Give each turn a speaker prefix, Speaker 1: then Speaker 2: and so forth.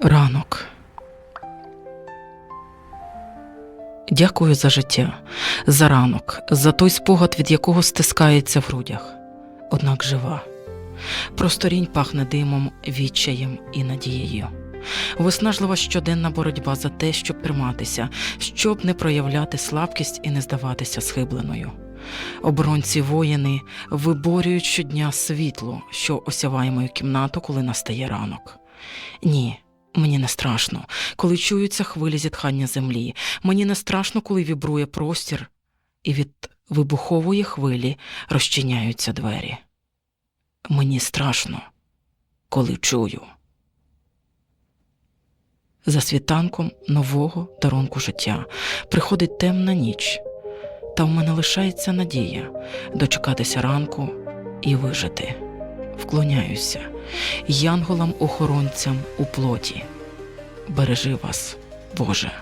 Speaker 1: Ранок. Дякую за життя, за ранок, за той спогад, від якого стискається в грудях. Однак жива. Просторінь пахне димом, відчаєм і надією. Виснажлива щоденна боротьба за те, щоб триматися, щоб не проявляти слабкість і не здаватися схибленою. Оборонці воїни виборюють щодня світло, що осяває мою кімнату, коли настає ранок. Ні, мені не страшно, коли чуються хвилі зітхання землі. Мені не страшно, коли вібрує простір, і від вибухової хвилі розчиняються двері. Мені страшно, коли чую. За світанком нового дарунку життя приходить темна ніч, та в мене лишається надія дочекатися ранку і вижити. Вклоняюся янголам-охоронцям у плоті. Бережи вас, Боже.